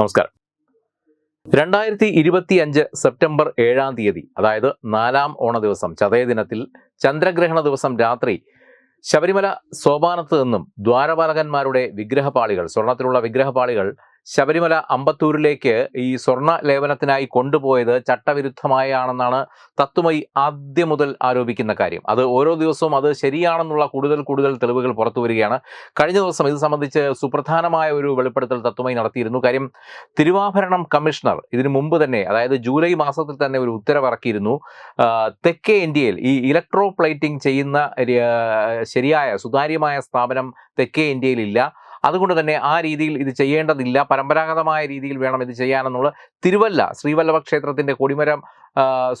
നമസ്കാരം. രണ്ടായിരത്തി ഇരുപത്തി അഞ്ച് സെപ്റ്റംബർ ഏഴാം തീയതി അതായത് നാലാം ഓണ ദിവസം ചതയ ദിനത്തിൽ ചന്ദ്രഗ്രഹണ ദിവസം രാത്രി ശബരിമല സോപാനത്ത് നിന്നും ദ്വാരപാലകന്മാരുടെ വിഗ്രഹപാളികൾ സ്വർണത്തിലുള്ള വിഗ്രഹപാളികൾ ശബരിമല അമ്പത്തൂരിലേക്ക് ഈ സ്വർണ ലേപനത്തിനായി കൊണ്ടുപോയത് ചട്ടവിരുദ്ധമായാണെന്നാണ് തത്വമയി ആദ്യം മുതൽ ആരോപിക്കുന്ന കാര്യം. അത് ഓരോ ദിവസവും അത് ശരിയാണെന്നുള്ള കൂടുതൽ കൂടുതൽ തെളിവുകൾ പുറത്തു വരികയാണ്. കഴിഞ്ഞ ദിവസം ഇത് സംബന്ധിച്ച് സുപ്രധാനമായ ഒരു വെളിപ്പെടുത്തൽ തത്വമായി നടത്തിയിരുന്നു. കാര്യം തിരുവാഭരണം കമ്മീഷണർ ഇതിനു മുമ്പ് തന്നെ അതായത് ജൂലൈ മാസത്തിൽ തന്നെ ഒരു ഉത്തരവിറക്കിയിരുന്നു. തെക്കേ ഇന്ത്യയിൽ ഈ ഇലക്ട്രോ പ്ലേറ്റിംഗ് ചെയ്യുന്ന ശരിയായ സുതാര്യമായ സ്ഥാപനം തെക്കേ ഇന്ത്യയിലില്ല അതുകൊണ്ട് തന്നെ ആ രീതിയിൽ ഇത് ചെയ്യേണ്ടതില്ല. പരമ്പരാഗതമായ രീതിയിൽ വേണം ഇത് ചെയ്യാനെന്നുള്ള തിരുവല്ല ശ്രീവല്ലഭ ക്ഷേത്രത്തിന്റെ കൊടിമരം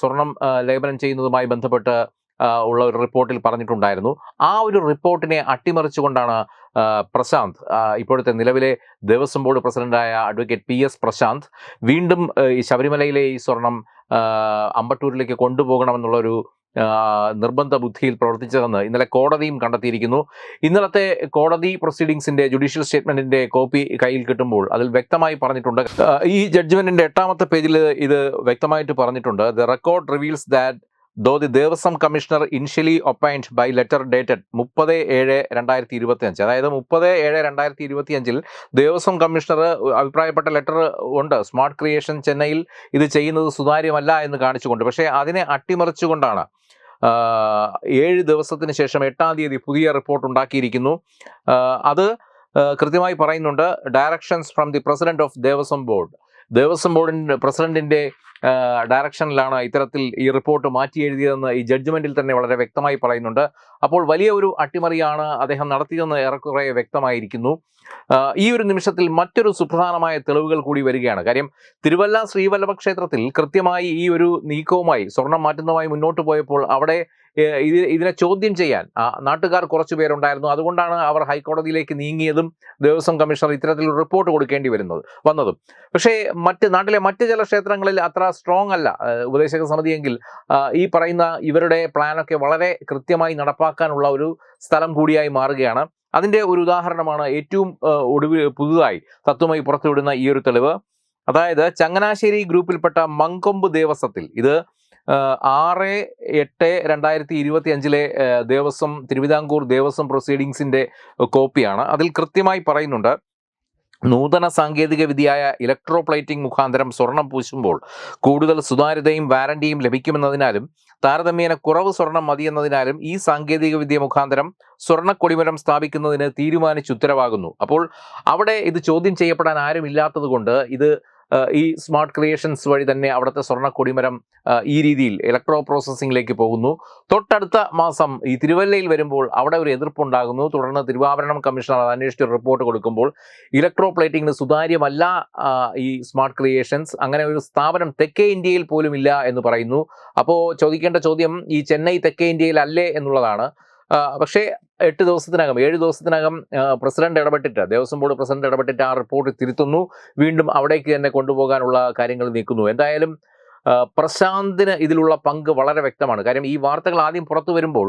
സ്വർണം ലേപനം ചെയ്യുന്നതുമായി ബന്ധപ്പെട്ട് ഉള്ള ഒരു റിപ്പോർട്ടിൽ പറഞ്ഞിട്ടുണ്ടായിരുന്നു. ആ ഒരു റിപ്പോർട്ടിനെ അട്ടിമറിച്ചുകൊണ്ടാണ് പ്രശാന്ത് ഇപ്പോഴത്തെ നിലവിലെ ദേവസ്വം ബോർഡ് പ്രസിഡന്റായ അഡ്വക്കേറ്റ് പി എസ് പ്രശാന്ത് വീണ്ടും ഈ ശബരിമലയിലെ ഈ സ്വർണം അമ്പട്ടൂരിലേക്ക് കൊണ്ടുപോകണമെന്നുള്ളൊരു നിർബന്ധ ബുദ്ധിയിൽ പ്രവർത്തിച്ചതെന്ന് ഇന്നലെ കോടതിയും കണ്ടെത്തിയിരിക്കുന്നു. ഇന്നലത്തെ കോടതി പ്രൊസീഡിങ്സിന്റെ ജുഡീഷ്യൽ സ്റ്റേറ്റ്മെന്റിന്റെ കോപ്പി കയ്യിൽ കിട്ടുമ്പോൾ അതിൽ വ്യക്തമായി പറഞ്ഞിട്ടുണ്ട്. ഈ ജഡ്ജ്മെന്റിന്റെ എട്ടാമത്തെ പേജിൽ ഇത് വ്യക്തമായിട്ട് പറഞ്ഞിട്ടുണ്ട്. The record reveals that though the Devaswom commissioner initially opined by letter dated മുപ്പത് ഏഴ് രണ്ടായിരത്തി ഇരുപത്തി അഞ്ച് അതായത് മുപ്പത് ഏഴ് രണ്ടായിരത്തി ഇരുപത്തി അഞ്ചിൽ ദേവസ്വം കമ്മീഷണർ അഭിപ്രായപ്പെട്ട ലെറ്റർ ഉണ്ട്. സ്മാർട്ട് ക്രിയേഷൻ ചെന്നൈയിൽ ഇത് ചെയ്യുന്നത് സുതാര്യമല്ല എന്ന് കാണിച്ചുകൊണ്ട്. പക്ഷേ അതിനെ അട്ടിമറിച്ചുകൊണ്ടാണ് ഏഴ് ദിവസത്തിന് ശേഷം എട്ടാം തീയതി പുതിയ റിപ്പോർട്ട് ഉണ്ടാക്കിയിരിക്കുന്നു. അത് കൃത്യമായി പറയുന്നുണ്ട് directions from the president of Devaswom board. Devaswom ബോർഡിന്റെ പ്രസിഡന്റിന്റെ ഡയറക്ഷനിലാണ് ഇത്തരത്തിൽ ഈ റിപ്പോർട്ട് മാറ്റി എഴുതിയതെന്ന് ഈ ജഡ്ജ്മെന്റിൽ തന്നെ വളരെ വ്യക്തമായി പറയുന്നുണ്ട്. അപ്പോൾ വലിയ ഒരു അട്ടിമറിയാണ് അദ്ദേഹം നടത്തിയതെന്ന് ഏറെക്കുറെ വ്യക്തമായിരിക്കുന്നു. ഈ ഒരു നിമിഷത്തിൽ മറ്റൊരു സുപ്രധാനമായ തെളിവുകൾ കൂടി വരികയാണ്. കാര്യം തിരുവല്ല ശ്രീവല്ലഭ ക്ഷേത്രത്തിൽ കൃത്യമായി ഈ ഒരു നീക്കവുമായി സ്വർണം മാറ്റുന്നതുമായി മുന്നോട്ട് പോയപ്പോൾ അവിടെ ഇതിനെ ചോദ്യം ചെയ്യാൻ നാട്ടുകാർ കുറച്ചു പേരുണ്ടായിരുന്നു. അതുകൊണ്ടാണ് അവർ ഹൈക്കോടതിയിലേക്ക് നീങ്ങിയതും ദേവസ്വം കമ്മീഷണർ ഇത്തരത്തിലൊരു റിപ്പോർട്ട് കൊടുക്കേണ്ടി വരുന്നത് വന്നതും. പക്ഷേ മറ്റ് നാട്ടിലെ മറ്റ് ചില ക്ഷേത്രങ്ങളിൽ അത്ര സ്ട്രോങ് അല്ല ഉപദേശക സമിതിയെങ്കിൽ ഈ പറയുന്ന ഇവരുടെ പ്ലാനൊക്കെ വളരെ കൃത്യമായി നടപ്പാക്കാനുള്ള ഒരു സ്ഥലം കൂടിയായി മാറുകയാണ്. അതിന്റെ ഒരു ഉദാഹരണമാണ് ഏറ്റവും ഒടുവിൽ പുതുതായി തത്വമായി പുറത്തുവിടുന്ന ഈ ഒരു തെളിവ്. അതായത് ചങ്ങനാശ്ശേരി ഗ്രൂപ്പിൽപ്പെട്ട മങ്കൊമ്പ് ദേവസ്വത്തിൽ ഇത് ആറ് എട്ട് രണ്ടായിരത്തി ഇരുപത്തി അഞ്ചിലെ ദേവസ്വം തിരുവിതാംകൂർ ദേവസ്വം പ്രൊസീഡിങ്സിന്റെ കോപ്പിയാണ്. അതിൽ കൃത്യമായി പറയുന്നുണ്ട് നൂതന സാങ്കേതിക വിദ്യയായ ഇലക്ട്രോപ്ലേറ്റിംഗ് മുഖാന്തരം സ്വർണം പൂശുമ്പോൾ കൂടുതൽ സുതാര്യതയും വാറണ്ടിയും ലഭിക്കുമെന്നതിനാലും താരതമ്യേന കുറവ് സ്വർണം മതിയെന്നതിനാലും ഈ സാങ്കേതിക വിദ്യ മുഖാന്തരം സ്വർണ കൊടിമരം സ്ഥാപിക്കുന്നതിന് തീരുമാനിച്ച് ഉത്തരവാകുന്നു. അപ്പോൾ അവിടെ ഇത് ചോദ്യം ചെയ്യപ്പെടാൻ ആരും കൊണ്ട് ഇത് ഈ സ്മാർട്ട് ക്രിയേഷൻസ് വഴി തന്നെ അവിടുത്തെ സ്വർണ കൊടിമരം ഈ രീതിയിൽ ഇലക്ട്രോ പ്രോസസ്സിംഗിലേക്ക് പോകുന്നു. തൊട്ടടുത്ത മാസം ഈ തിരുവല്ലയിൽ വരുമ്പോൾ അവിടെ ഒരു എതിർപ്പുണ്ടാകുന്നു. തുടർന്ന് തിരുവാഭരണം കമ്മീഷണർ അത് അന്വേഷിച്ച് റിപ്പോർട്ട് കൊടുക്കുമ്പോൾ ഇലക്ട്രോ പ്ലേറ്റിംഗിന് സുതാര്യമല്ല ഈ സ്മാർട്ട് ക്രിയേഷൻസ്. അങ്ങനെ ഒരു സ്ഥാപനം തെക്കേ ഇന്ത്യയിൽ പോലും ഇല്ല എന്ന് പറയുന്നു. അപ്പോൾ ചോദിക്കേണ്ട ചോദ്യം ഈ ചെന്നൈ തെക്കേ ഇന്ത്യയിലല്ലേ എന്നുള്ളതാണ്. പക്ഷേ എട്ട് ദിവസത്തിനകം ഏഴ് ദിവസത്തിനകം പ്രസിഡന്റ് ഇടപെട്ടിട്ട് ദേവസ്വം ബോർഡ് പ്രസിഡന്റ് ഇടപെട്ടിട്ട് ആ റിപ്പോർട്ട് തിരുത്തുന്നു. വീണ്ടും അവിടേക്ക് തന്നെ കൊണ്ടുപോകാനുള്ള കാര്യങ്ങൾ നീക്കുന്നു. എന്തായാലും പ്രശാന്തിന് ഇതിലുള്ള പങ്ക് വളരെ വ്യക്തമാണ്. കാര്യം ഈ വാർത്തകൾ ആദ്യം പുറത്തു വരുമ്പോൾ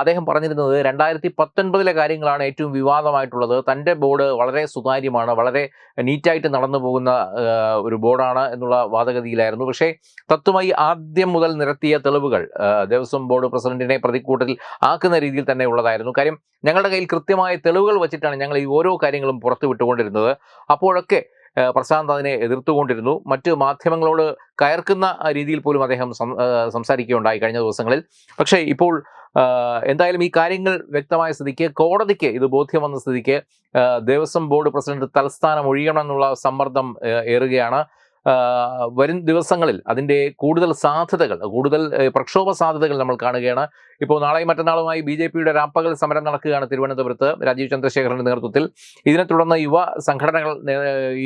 അദ്ദേഹം പറഞ്ഞിരുന്നത് രണ്ടായിരത്തി പത്തൊൻപതിലെ കാര്യങ്ങളാണ് ഏറ്റവും വിവാദമായിട്ടുള്ളത്. തന്റെ ബോർഡ് വളരെ സുതാര്യമാണ് വളരെ നീറ്റായിട്ട് നടന്നു പോകുന്ന ഒരു ബോർഡാണ് എന്നുള്ള വാദഗതിയിലായിരുന്നു. പക്ഷേ തത്വമായി ആദ്യം മുതൽ നിരത്തിയ തെളിവുകൾ ദേവസ്വം ബോർഡ് പ്രസിഡന്റിനെ പ്രതിക്കൂട്ടത്തിൽ ആക്കുന്ന രീതിയിൽ തന്നെ ഉള്ളതായിരുന്നു. കാര്യം ഞങ്ങളുടെ കയ്യിൽ കൃത്യമായ തെളിവുകൾ വച്ചിട്ടാണ് ഞങ്ങൾ ഈ ഓരോ കാര്യങ്ങളും പുറത്തു വിട്ടുകൊണ്ടിരുന്നത്. അപ്പോഴൊക്കെ പ്രശാന്ത് അതിനെ എതിർത്തുകൊണ്ടിരുന്നു. മറ്റ് മാധ്യമങ്ങളോട് കയർക്കുന്ന രീതിയിൽ പോലും അദ്ദേഹം സംസാരിക്കുകയുണ്ടായി കഴിഞ്ഞ ദിവസങ്ങളിൽ. പക്ഷേ ഇപ്പോൾ എന്തായാലും ഈ കാര്യങ്ങൾ വ്യക്തമായ സ്ഥിതിക്ക് കോടതിക്ക് ഇത് ബോധ്യം വന്ന സ്ഥിതിക്ക് ദേവസ്വം ബോർഡ് പ്രസിഡന്റ് തൽസ്ഥാനം ഒഴിയണമെന്നുള്ള സമ്മർദ്ദം ഏറുകയാണ്. വരും ദിവസങ്ങളിൽ അതിന്റെ കൂടുതൽ സാധ്യതകൾ കൂടുതൽ പ്രക്ഷോഭ സാധ്യതകൾ നമ്മൾ കാണുകയാണ്. ഇപ്പോൾ നാളെയും മറ്റന്നാളുമായി ബി ജെ പിയുടെ രാപ്പകൽ സമരം നടക്കുകയാണ് തിരുവനന്തപുരത്ത് രാജീവ് ചന്ദ്രശേഖരന്റെ നേതൃത്വത്തിൽ. ഇതിനെ തുടർന്ന് യുവ സംഘടനകൾ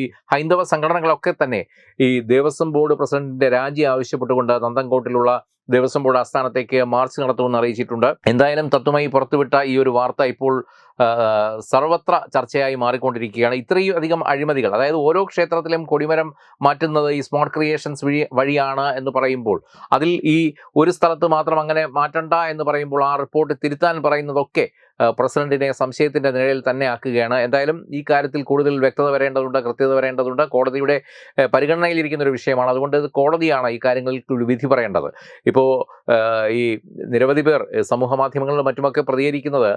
ഈ ഹൈന്ദവ സംഘടനകളൊക്കെ തന്നെ ഈ ദേവസ്വം ബോർഡ് പ്രസിഡന്റിന്റെ രാജി ആവശ്യപ്പെട്ടുകൊണ്ട് നന്തൻകോട്ടിലുള്ള ദേവസ്വം ബോർഡ് ആസ്ഥാനത്തേക്ക് മാർച്ച് നടത്തുമെന്ന് അറിയിച്ചിട്ടുണ്ട്. എന്തായാലും തത്വമായി പുറത്തുവിട്ട ഈ ഒരു വാർത്ത ഇപ്പോൾ സർവത്ര ചർച്ചയായി മാറിക്കൊണ്ടിരിക്കുകയാണ്. ഇത്രയും അധികം അഴിമതികൾ അതായത് ഓരോ ക്ഷേത്രത്തിലും കൊടിമരം മാറ്റുന്നത് ഈ സ്മാർട്ട് ക്രിയേഷൻസ് വഴി വഴിയാണ് എന്ന് പറയുമ്പോൾ അതിൽ ഈ ഒരു സ്ഥലത്ത് മാത്രം അങ്ങനെ മാറ്റണ്ട എന്ന് പറയുമ്പോൾ ആ റിപ്പോർട്ട് തിരുത്താൻ പറയുന്നതൊക്കെ പ്രസിഡന്റിനെ സംശയത്തിന്റെ നിഴലിൽ തന്നെ ആക്കുകയാണ്. എന്തായാലും ഈ കാര്യത്തിൽ കൂടുതൽ വ്യക്തത വരേണ്ടതുണ്ട് കൃത്യത വരേണ്ടതുണ്ട്. കോടതിയുടെ പരിഗണനയിലിരിക്കുന്ന ഒരു വിഷയമാണ്. അതുകൊണ്ട് കോടതിയാണ് ഈ കാര്യങ്ങളിൽ വിധി പറയേണ്ടത്. ഇപ്പോൾ ഈ നിരവധി പേർ സമൂഹ മാധ്യമങ്ങളിലും മറ്റുമൊക്കെ പ്രതികരിക്കുന്നത്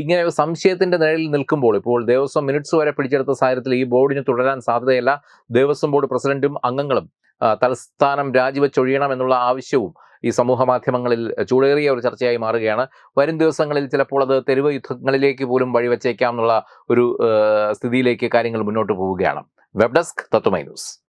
ഇങ്ങനെ സംശയത്തിന്റെ നിഴലിൽ നിൽക്കുമ്പോൾ ഇപ്പോൾ ദേവസ്വം മിനിറ്റ്സ് വരെ പിടിച്ചെടുത്ത സാഹചര്യത്തിൽ ഈ ബോർഡിന് തുടരാൻ സാധ്യതയല്ല. ദേവസ്വം ബോർഡ് പ്രസിഡന്റും അംഗങ്ങളും തലസ്ഥാനം രാജിവെച്ചൊഴിയണം എന്നുള്ള ആവശ്യവും ഈ സമൂഹ മാധ്യമങ്ങളിൽ ചൂടേറിയ ഒരു ചർച്ചയായി മാറുകയാണ്. വരും ദിവസങ്ങളിൽ ചിലപ്പോൾ അത് തെരുവ് യുദ്ധങ്ങളിലേക്ക് പോലും വഴിവെച്ചേക്കാം എന്നുള്ള ഒരു സ്ഥിതിയിലേക്ക് കാര്യങ്ങൾ മുന്നോട്ട് പോവുകയാണ്. Web desk Tatwamayi news.